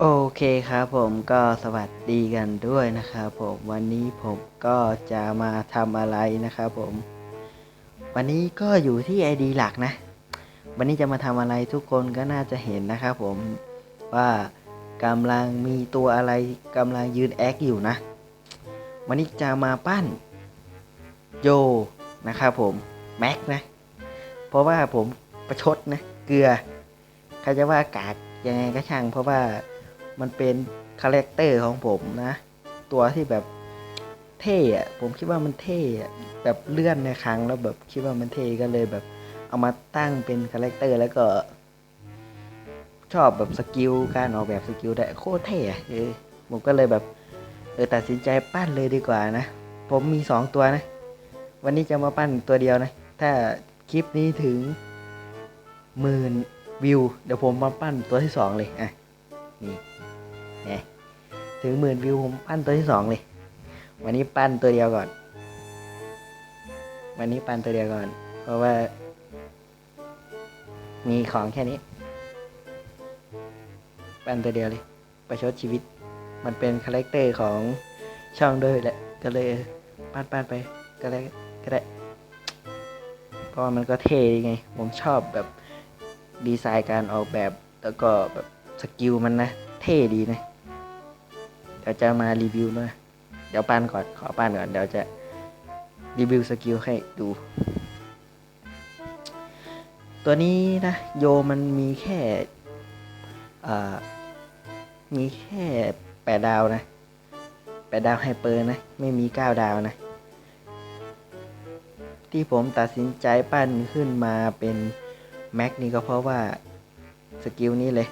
โอเคครับผมก็สวัสดีกันด้วยนะครับผมวันนี้ผมก็จะมาทำอะไรนะครับผม วันนี้ก็อยู่ที่ ID หลักนะ วันนี้จะมาทำอะไรทุกคนก็น่าจะเห็นนะครับผมว่ากำลังมีตัวอะไรกำลังยืนแอคอยู่นะ วันนี้จะมาปั้นโยนะครับผมแม็กนะ เพราะว่าผมประชดนะเกลือใครจะว่ากากยังไงก็ช่างเพราะว่า มันเป็นคาแรคเตอร์ของผมนะ ตัวที่แบบเท่อะผมคิดว่ามันเท่อะแบบเลื่อนในครั้งแล้วแบบคิดว่ามันเท่ก็เลยแบบ เอามาตั้งเป็นคาแรคเตอร์แล้วก็ ชอบแบบสกิลการออกแบบสกิลได้โคตรเท่เออผมก็เลยแบบเออตัดสินใจปั้นเลยดีกว่านะ ผมมีสองตัวนะ วันนี้จะมาปั้นตัวเดียวนะ ถ้าคลิปนี้ถึงหมื่นวิว เดี๋ยวผมมาปั้นตัวที่สองเลยอะนี่ ไงถึงหมื่นวิวผมปั้นตัวที่สองเลย วันนี้ปั้นตัวเดียวก่อน วันนี้ปั้นตัวเดียวก่อน เพราะว่า มีของแค่นี้ ปั้นตัวเดียวเลย ประชดชีวิต มันเป็นคาแรคเตอร์ของช่องด้วยแหละ ก็เลยปั้นปั้นไป ก็ได้ก็ได้เพราะมันก็เท่ดีไง ผมชอบแบบดีไซน์การออกแบบ แล้วก็แบบสกิลมันนะ เท่ดีนะ ดี๋ยวจะมารีวิวด้วย เดี๋ยวปั้นก่อน ขอปั้นก่อน เดี๋ยวจะรีวิวสกิลให้ดู ตัวนี้นะ โยมันมีแค่มีแค่แปดดาวนะแปดดาวไฮเปอร์นะ ไม่มีเก้าดาวนะ ที่ผมตัดสินใจปั้นขึ้นมาเป็นแม็กนี่ก็เพราะว่า สกิลนี้เลย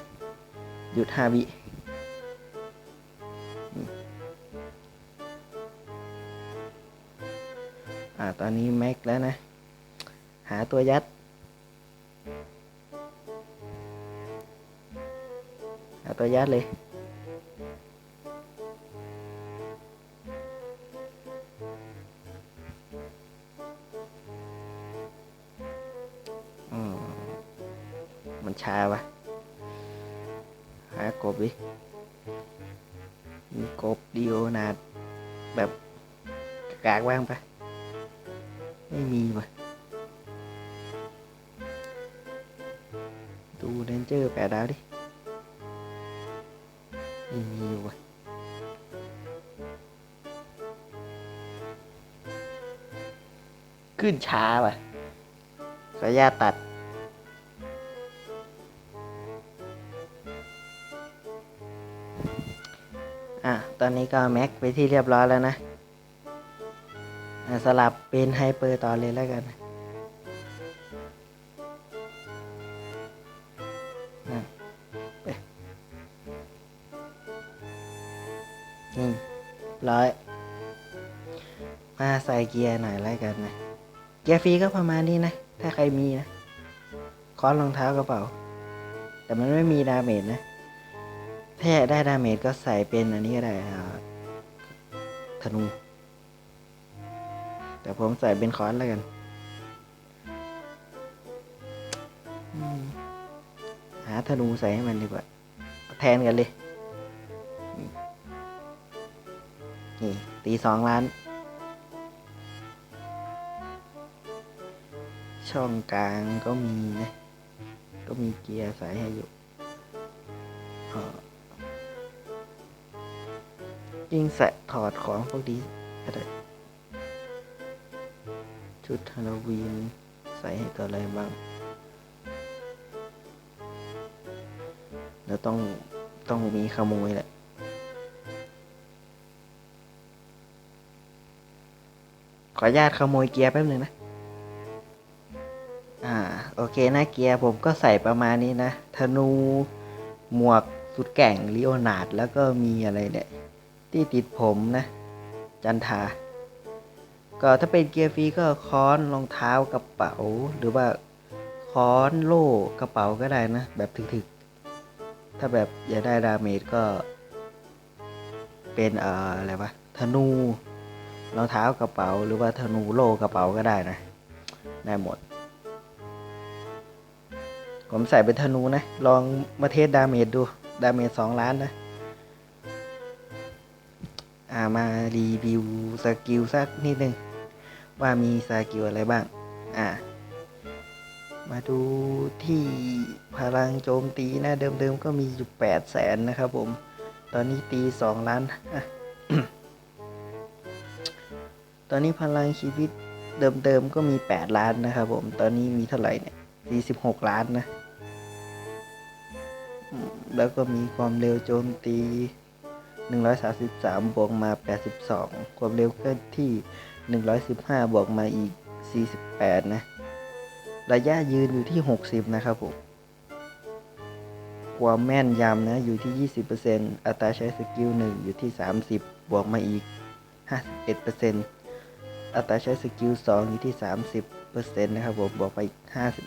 หยุด5วิ ตอนนี้แม็กแล้วนะ หาตัวยัด หาตัวยัดเลย มันชาวะหากบดิมีกบดีโอนาดแบบกากๆบ้างไปะ ไม่มีว่ะดูเรนเจอร์แปดดาวดิไม่มีว่ะขึ้นช้าว่ะขออนุญาตตัดอะ ตอนนี้ก็แม็กไปที่เรียบร้อยแล้วนะ สลับเป็นไฮเปอร์ต่อเลยแล้วกันอะนี่ร้อยมาใส่เกียร์หน่อยแล้วกันนะ เกียร์ฟรีก็ประมาณนี้นะ ถ้าใครมีนะคอนรองเท้ากระเป๋า แต่มันไม่มีดาเมจนะ ถ้าอยากได้ดาเมจก็ใส่เป็นอันนี้ก็ได้อ่าธนู แต่ผมใส่เป็นคอนแล้วกันหาธนูใส่ให้มันดีกว่า แทนกันเลย นี่ตีสองล้าน ช่องกลางก็มีนะ ก็มีเกียร์ใส่ให้อยู่เอ่อยิงแสะถอดของพวกนี้ก็ได้ ชุดฮาโลวีนใส่ให้ตัวอะไรบ้าง แล้วต้องต้องมีขโมยแหละขออนุญาตขโมยเกียร์แป๊บหนึ่งนะ อ่า โอเคนะเกียร์ผมก็ใส่ประมาณนี้นะ ธนู หมวก สุดแก่งลิโอนาร์ด แล้วก็มีอะไรเนี่ย ที่ติดผมนะ จันทา ก็ถ้าเป็นเกียร์ฟรีก็ค้อนรองเท้ากระเป๋า หรือว่าค้อนโล่กระเป๋าก็ได้นะ แบบถึกๆ ถ้าแบบอยากได้ดาเมจก็ เป็นเอ่ออะไรวะธนูรองเท้ากระเป๋า หรือว่าธนูโล่กระเป๋าก็ได้นะ ได้หมด ผมใส่เป็นธนูนะ ลองมาเทสดาเมจดู ดาเมจสองล้านนะ อ่ามารีวิวสกิลสักนิดนึง ว่ามีสกิลอะไรบ้าง อ่า มาดูที่พลังโจมตีนะเดิมๆก็มีอยู่แปดแสนนะครับผม ตอนนี้ตีสองล้าน ตอนนี้พลังชีวิตเดิมๆก็มี 8 ล้านนะครับผม ตอนนี้มีเท่าไหร่เนี่ย 46 ล้านนะ แล้วก็มีความเร็วโจมตี 133 บวกมา 82 ความเร็วเคลื่อนที่ 115 บวกมาอีก 48 นะ ระยะยืนอยู่ที่ 60 นะครับผม ความแม่นยำนะอยู่ที่ 20%อัตราใช้สกิล 1 อยู่ที่ 30 บวกมาอีก 51%อัตราใช้สกิล 2 อยู่ที่ 30%นะครับผม บวกไปอีก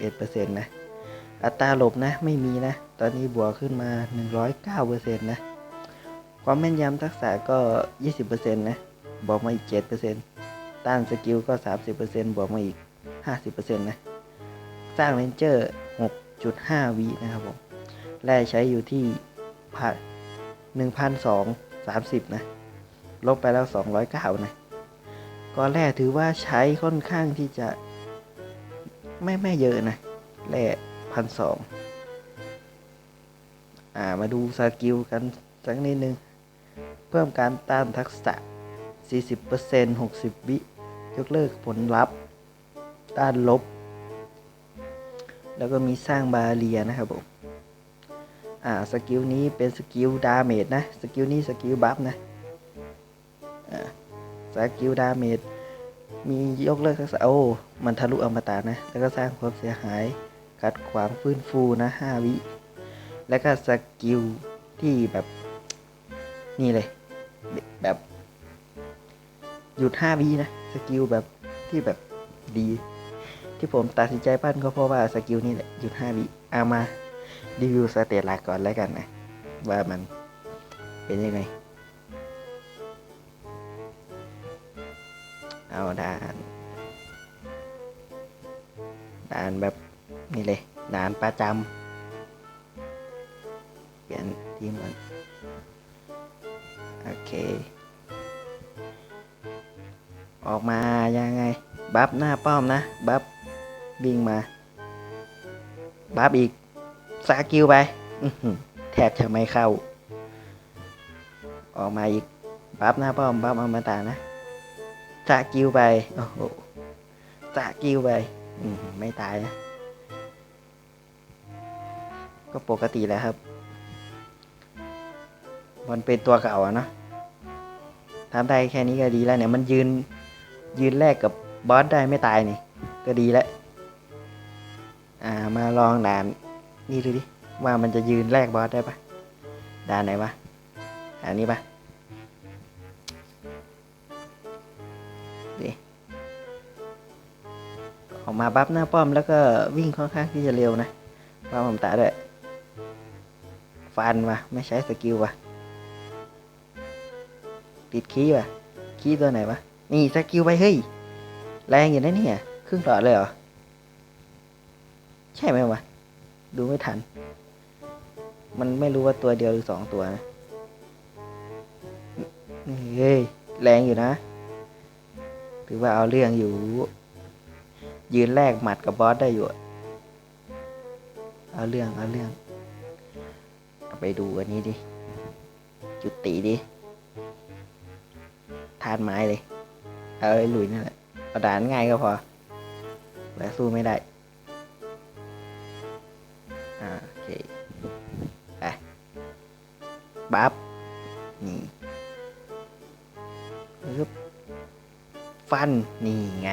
51%นะ อัตราหลบนะไม่มีนะ ตอนนี้บวกขึ้นมา 109%นะ ความแม่นยำทักษะก็ 20%นะบวกมาอีก 7% ต้านสกิลก็ 30%บวกมาอีก 50%นะ สร้างเรนเจอร์ 6.5 วินะครับผม แร่ใช้อยู่ที่พันหนึ่งพันสองสามสิบนะ ลบไปแล้วสองร้อยเก้านะก็แร่ถือว่าใช้ค่อนข้างที่จะไม่ไม่เยอะนะแร่พันสองอ่ามาดูสกิลกันสักนิดนึง เพิ่มการต้านทักษะ 40% 60 วิ ยกเลิกผลลัพธ์ต้านลบ แล้วก็มีสร้างบาเรียนะครับผมอ่าสกิลนี้เป็นสกิลดาเมจนะสกิลนี้สกิลบัฟนะอ่าสกิลดาเมจมียกเลิกทักษะโอ้มันทะลุอมตะนะ แล้วก็สร้างความเสียหายขัดขวางฟื้นฟูนะ 5 วิ แล้วก็สกิลที่แบบนี่เลย แบบ หยุด 5 วินะ สกิลแบบที่แบบดี ที่ผมตัดสินใจปั้นก็เพราะว่าสกิลนี่แหละหยุด5วิเอามารีวิวสเตตหลักก่อนแล้วกันนะ ว่ามันเป็นยังไง เอาด่าน ด่านแบบนี่เลย ด่านประจำเปลี่ยนทีมก่อน โอเค ออกมายังไง บัฟหน้าป้อมนะ บัฟวิ่งมา บัฟอีกสากิลไปแทบจะไม่เข้า ออกมาอีก บัฟหน้าป้อม บัฟอมตะนะสากิลไป โอ้โหสากิลไปมไม่ตายนะ ก็ปกติแหล้วครับ มันเป็นตัวเก่าอะเนาะทำได้แค่นี้ก็ดีแล้วเนี่ย มันยืน ยืนแรกกับบอสได้ไม่ตายนี่ ก็ดีแล้วอ่ามาลองด่านนี่ดูดิว่ามันจะยืนแรกบอสได้ปะด่านไหนวะอันนี้ปะดิออกมาบัฟหน้าป้อมแล้วก็วิ่งค่อนข้างที่จะเร็วนะป้าผมตาด้วยฟันวะไม่ใช้สกิลวะติดคีย์วะคีย์ตัวไหนวะ นี่สกิลไปเฮ้ย แรงอยู่นะเนี่ยครึ่งหลอดเลยเหรอ ใช่ไหมวะ ดูไม่ทัน มันไม่รู้ว่าตัวเดียวหรือสองตัวนะเฮ้ย แรงอยู่นะ ถือว่าเอาเรื่องอยู่ ยืนแรกหมัดกับบอสได้อยู่ เอาเรื่อง เอาเรื่อง ไปดูอันนี้ดิ จุติดิ ทานไม้เลย เอาไอ้หลุยนั่นแหละเอาดานง่ายก็พอแล้วสู้ไม่ได้อ่าโอเคไปบัฟนี่ปึ๊บฟัน นี่ไง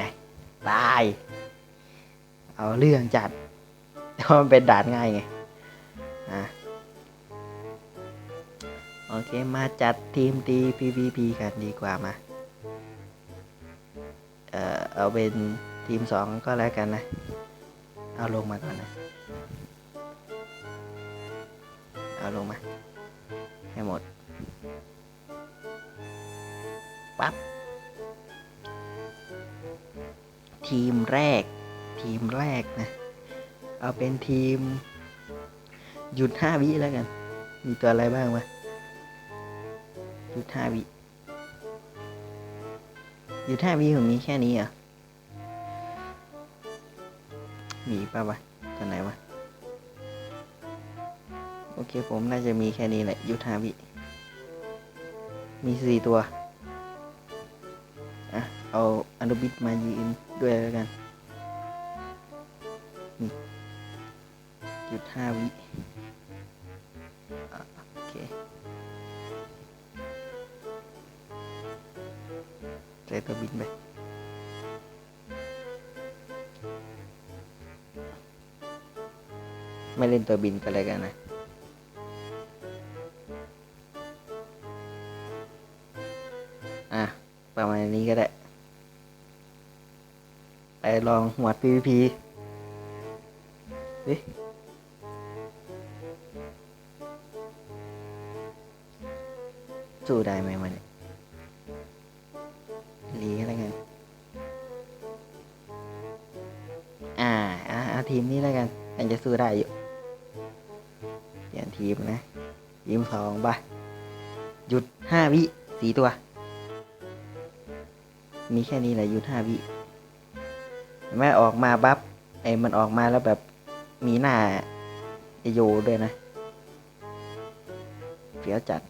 ตาย เอาเรื่องจัดเพราะมันเป็นด่านง่ายไง อะ โอเค มาจัดทีมตี PVP กันดีกว่ามา เอ่อเอาเป็นทีมสองก็แล้วกันนะ เอาลงมาก่อนนะ เอาลงมา ให้หมด ปั๊บ ทีมแรก ทีมแรกนะ เอาเป็นทีม หยุดห้าวิแล้วกัน มีตัวอะไรบ้างวะหยุดห้าวิ หยุดห้าวิผมมีแค่นี้เหรอ มีป่าวะตัวไหนวะ โอเคผมน่าจะมีแค่นี้แหละยุดห้าวิ มีสี่ตัว อะ เอาอนุบิตมายืนด้วยแล้วกัน นี่ยุดห้าวิ ใส่ตัวบินไปไม่เล่นตัวบินก็เลยกันนะอะ ประมาณนี้ก็ได้ ไปลองหมวด PVP ดิสู้ได้ไหมมันเนี่ย ทีมนี้แล้วกันอันจะสู้ได้อยู่เปลี่ยนทีมนะ ทีมสองไปหยุดห้าวิสี่ตัว มีแค่นี้แหละหยุดห้าวิเห็นไหมออกมาบัฟไอ้มันออกมาแล้วแบบมีหน้าไอโยด้วยนะเฟี้ยวจัด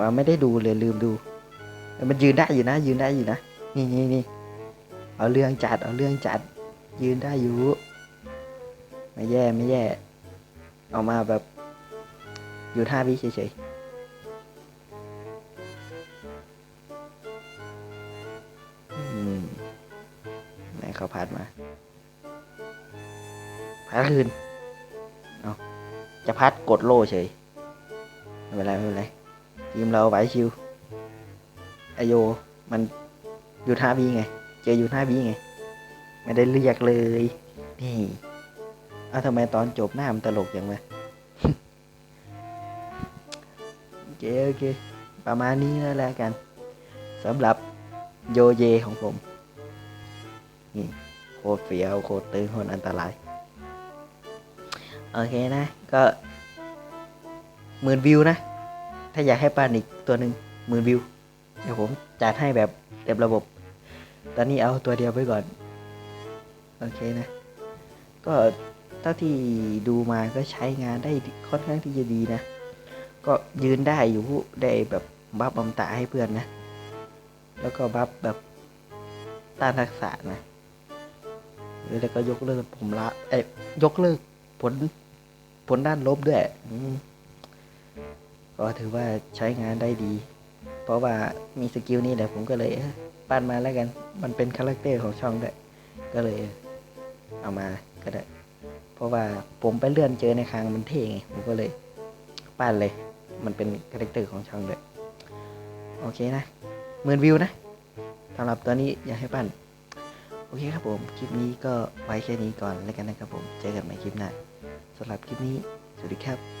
ว่าไม่ได้ดูเลยลืมดู มันยืนได้อยู่นะ ยืนได้อยู่นะ นี่นี่นี่ เอาเรื่องจัด เอาเรื่องจัด ยืนได้อยู่ ไม่แย่ไม่แย่ เอามาแบบ อยู่ท่าวิเฉยๆไหนเขาพัดมา พัดคืน เอาจะพัดกดโล่เฉย ไม่เป็นไรไม่เป็นไรทีมเราไหวชิวไอโย มันอยู่ท่าวีไง จออยู่ท่าวีไง ไม่ได้เรียกเลย นี่เอาทำไมตอนจบหน้ามันตลกอย่างวะโอเคโอเค ประมาณนี้แล้วแหละกันสำหรับโยเยของผม นี่โคตรเฟียวโคตรตึงโคตรอันตราย โอเคนะ ก็หมื่นวิวนะ ถ้าอยากให้ปานอีกตัวหนึ่งหมื่นวิว เดี๋ยวผมจัดให้แบบเต็มระบบ ตอนนี้เอาตัวเดียวไปก่อน โอเคนะ ก็เท่าที่ดูมาก็ใช้งานได้ค่อนข้างที่จะดีนะ ก็ยืนได้อยู่ได้แบบบัฟบำตาให้เพื่อนนะ แล้วก็บัฟแบบต้านทักษะนะแล้วก็ยกเลิกผมละเอ้ยยกเลิกผลผลด้านลบด้วยก็ถือว่าใช้งานได้ดี เพราะว่ามีสกิลนี้แหละผมก็เลยเอ้ย ปั้นมาแล้วกัน มันเป็นคาแรคเตอร์ของช่องด้วย ก็เลยเอามาก็ได้ เพราะว่าผมไปเลื่อนเจอในคางมันเท่ไง ผมก็เลยปั้นเลย มันเป็นคาแรคเตอร์ของช่องด้วย โอเคนะหมื่นวิวนะสำหรับตัวนี้อยากให้ปั้น โอเคครับผม คลิปนี้ก็ไว้แค่นี้ก่อนแล้วกันนะครับผม เจอกันใหม่คลิปหน้าสำหรับคลิปนี้ สวัสดีครับ